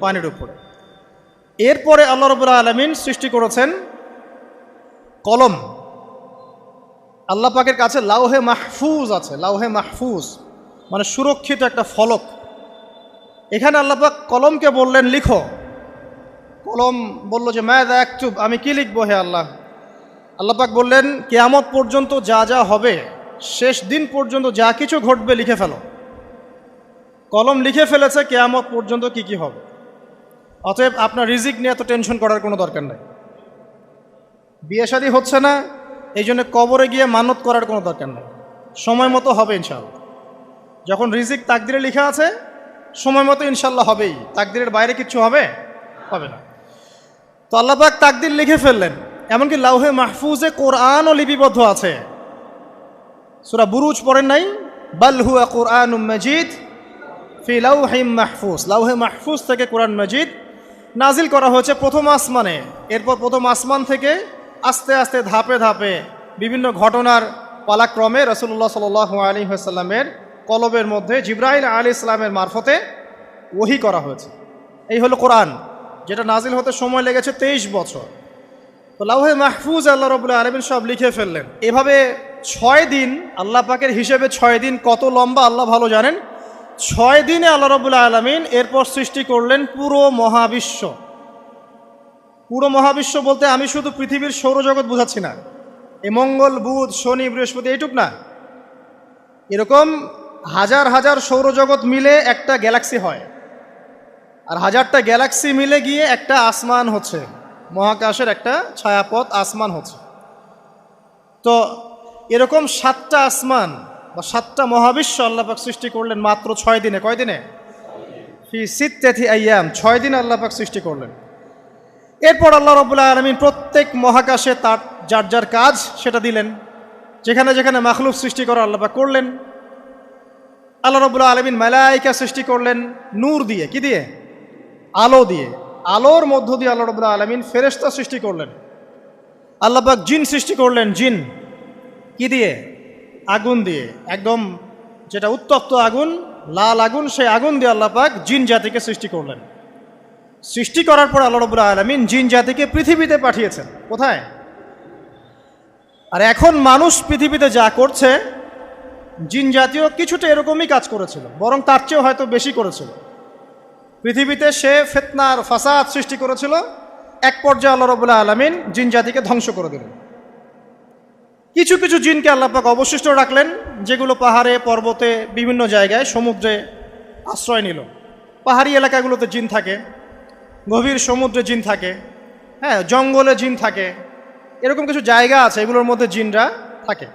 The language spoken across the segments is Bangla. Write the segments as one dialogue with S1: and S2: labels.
S1: পানির উপরে। এরপরে আল্লাহ রবুল্লা আলমিন সৃষ্টি করেছেন কলম। আল্লাহ পাকের কাছে লাউহে মাহফুজ আছে, লাউহে মাহফুজ মানে সুরক্ষিত একটা ফলক। এখানে আল্লাহ পাক কলমকে বললেন, লিখো। কলম বলল যে ম্যাদ একচুব, আমি কি লিখব হে আল্লাহ? আল্লাহ পাক বললেন, কেয়ামত পর্যন্ত যা যা হবে, শেষ দিন পর্যন্ত যা কিছু ঘটবে, লিখে ফেলো। কলম লিখে ফেলেছে, কেয়ামত পর্যন্ত কি কি হবে। অতএব আপনার রিজিক নিয়ে এত টেনশন করার কোনো দরকার নেই। বিয়ে শাদী হচ্ছে না, এই জন্য কবরে গিয়ে মানত করার কোনো দরকার নেই। সময় মতো হবে ইনশাল্লাহ যখন রিজিক তাকদিরে লেখা আছে, সময় মতো ইনশাল্লাহ হবেই। তাকদিরের বাইরে কিচ্ছু হবে? হবে না। তো আল্লাপাক তাকদির লিখে ফেললেন, এমনকি লাউহে মাহফুজে কোরআনও লিপিবদ্ধ আছে। সুরা বুরুজ পড়েন নাই? বাল হুয়া কোরআন মজিদ ফি লাউহিম মাহফুজ। লাউহে মাহফুজ থেকে কোরআন মজিদ নাজিল করা হয়েছে প্রথম আসমানে। এরপর প্রথম আসমান থেকে আস্তে আস্তে ধাপে ধাপে বিভিন্ন ঘটনার পালাক্রমে রসুল্লাহ সাল আলী সাল্লামের কলবের মধ্যে জিব্রাহিল আলী ইসলামের মারফতে ওহি করা হয়েছে। এই হলো কোরআন, যেটা নাজিল হতে সময় লেগেছে তেইশ বছর। তো লাউহে মাহফুজ আল্লাহ রবুল্লাহ আলমিন সব লিখে ফেললেন। এভাবে ছয় দিন, আল্লাহ পাকের হিসেবে ছয় দিন কত লম্বা, আল্লাহ ভালো জানেন। ছয় দিনে আল্লাহ রবুল্লাহ আলমিন এরপর সৃষ্টি করলেন পুরো মহাবিশ্ব। পুরো মহাবিশ্ব বলতে আমি শুধু পৃথিবীর সৌরজগৎ বোঝাচ্ছি না। এ মঙ্গল, বুধ, শনি, বৃহস্পতি এইটুক না। এরকম হাজার হাজার সৌরজগৎ মিলে একটা গ্যালাক্সি হয়। আর হাজারটা গ্যালাক্সি মিলে গিয়ে একটা আসমান হচ্ছে। মহাকাশের একটা ছায়াপথ আসমান হচ্ছে। তো এরকম সাতটা আসমান বা সাতটা মহাবিশ্ব আল্লাপাক সৃষ্টি করলেন মাত্র ছয় দিনে। কয় দিনে? ফি সিত্তেথি আইয়াম। ছয় দিন আল্লাপাক সৃষ্টি করলেন। এরপর আল্লাহ রবুল্লাহ আলমিন প্রত্যেক মহাকাশে তার যার যার কাজ সেটা দিলেন। যেখানে যেখানে মাখলুক সৃষ্টি করা আল্লাপাক করলেন। আল্লাহ রবুল্লাহ আলমিন মেলাইকা সৃষ্টি করলেন নূর দিয়ে। কি দিয়ে? আলো দিয়ে। আলোর মধ্য দিয়ে আল্লাহ রবুল্লাহ আলমিন ফেরেস্তা সৃষ্টি করলেন। আল্লাপাক জিন সৃষ্টি করলেন জিন। কি দিয়ে? আগুন দিয়ে, একদম যেটা উত্তপ্ত আগুন, লাল আগুন, সেই আগুন দিয়ে আল্লাপাক জিন জাতিকে সৃষ্টি করলেন। সৃষ্টি করার পর আল্লাহ রবুল্লাহ আলমিন জিন জাতিকে পৃথিবীতে পাঠিয়েছেন। কোথায়? আর এখন মানুষ পৃথিবীতে যা করছে, জিন জাতীয় কিছুটা এরকমই কাজ করেছিল, বরং তার চেয়েও হয়তো বেশি করেছিল। পৃথিবীতে সে ফেতনার ফাসাদ সৃষ্টি করেছিল, এক পর্যায়ে আল্লাহ রবুল্লাহ আলমিন জিন জাতিকে ধ্বংস করে দিলেন। কিছু কিছু জিনকে আল্লাপাক অবশিষ্ট রাখলেন, যেগুলো পাহাড়ে, পর্বতে, বিভিন্ন জায়গায়, সমুদ্রে আশ্রয় নিল। পাহাড়ি এলাকাগুলোতে জিন থাকে, গভীর সমুদ্রে জিন থাকে হ্যাঁ জঙ্গলে জিন থাকে, এরকম কিছু জায়গা আছে, এগুলোর মধ্যে জিনরা থাকে।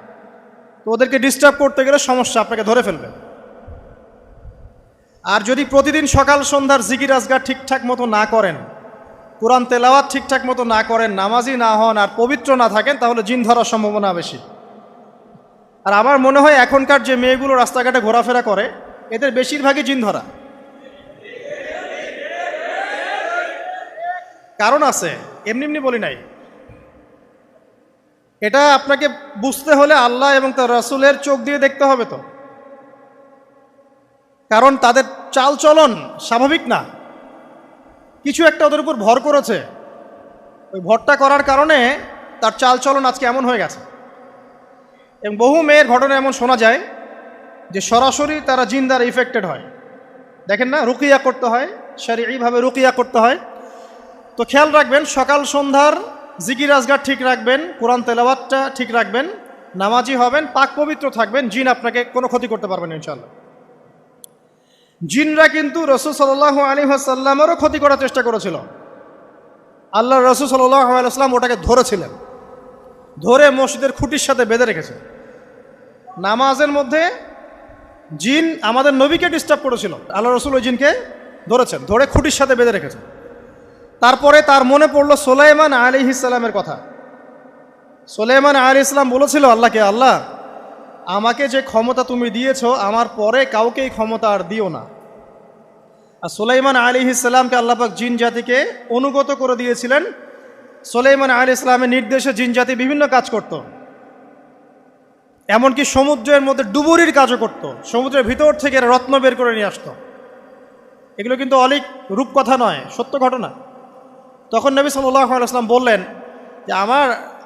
S1: তো ওদেরকে ডিস্টার্ব করতে গেলে সমস্যা, আপনাকে ধরে ফেলবে। আর যদি প্রতিদিন সকাল সন্ধ্যার জিকির আজগার ঠিকঠাক মতো না করেন কোরআন তেলাওয়াত ঠিকঠাক মতো না করেন, নামাজি না হন আর পবিত্র না থাকেন, তাহলে জিন ধরার সম্ভাবনা বেশি। আর আমার মনে হয় এখনকার যে মেয়েগুলো রাস্তাঘাটে ঘোরাফেরা করে, এদের বেশিরভাগই জিন ধরা। কারণ আছে, এমনি এমনি বলি নাই। এটা আপনাকে বুঝতে হলে আল্লাহ এবং তার রাসুলের চোখ দিয়ে দেখতে হবে তো। কারণ তাদের চাল চলন স্বাভাবিক না। কিছু একটা ওদের উপর ভর করেছে। ওই ভরটা করার কারণে তার চাল চলন আজকে এমন হয়ে গেছে। এবং বহু মেয়ের ঘটনা এমন শোনা যায় যে সরাসরি তারা জিন দ্বারা ইফেক্টেড হয়। দেখেন না, রুকিয়া করতে হয়, শারীরিকভাবে রুকিয়া করতে হয়। তো খেয়াল রাখবেন, সকাল সন্ধ্যার জিকির আজগার ঠিক রাখবেন, কোরআন তেলাওয়াতটা ঠিক রাখবেন, নামাজি হবেন, পাক পবিত্র থাকবেন, জিন আপনাকে কোনো ক্ষতি করতে পারবেন ইনশাল্লাহ জিনরা কিন্তু রসুল সাল্লাহ আলী সাল্লামেরও ক্ষতি করার চেষ্টা করেছিল। আল্লাহ রসুল সাল্লাহ আলাইসলাম ওটাকে ধরেছিলেন। ধরে মসজিদের খুঁটির সাথে বেঁধে রেখেছে। নামাজের মধ্যে জিন আমাদের নবীকে ডিস্টার্ব করেছিল। আল্লাহ রসুল ওই জিনকে ধরেছেন, ধরে খুঁটির সাথে বেঁধে রেখেছেন তারপরে তার মনে পড়ল সোলাইমান আলী ইসলামের কথা। সোলাইমান আলী ইসলাম বলেছিল, আল্লাহকে, আল্লাহ আমাকে যে ক্ষমতা তুমি দিয়েছ, আমার পরে কাউকে এই ক্ষমতা আর দিও না। আর সোলাইমান আলী ইসলামকে আল্লাপাক জিন জাতিকে অনুগত করে দিয়েছিলেন। সোলাইমান আলী ইসলামের নির্দেশে জিন জাতি বিভিন্ন কাজ করত। এমনকি সমুদ্রের মধ্যে ডুবুরির কাজও করত। সমুদ্রের ভিতর থেকে রত্ন বের করে নিয়ে আসতো। এগুলো কিন্তু অলিক রূপকথা নয়, সত্য ঘটনা। তখন নবী সাল্লাম বললেন যে, আমার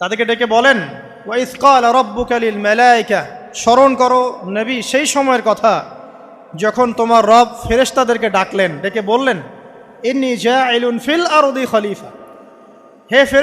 S1: তাদেরকে ডেকে বলেন ওয়াইসকাল রব্বুকালিল মেলায়িকা স্মরণ করো নবী সেই সময়ের কথা, যখন তোমার রব ফেরেশতাদেরকে ডাকলেন, ডেকে বললেন, ইন্নি জা ফিল আর খলিফা হে ফেরে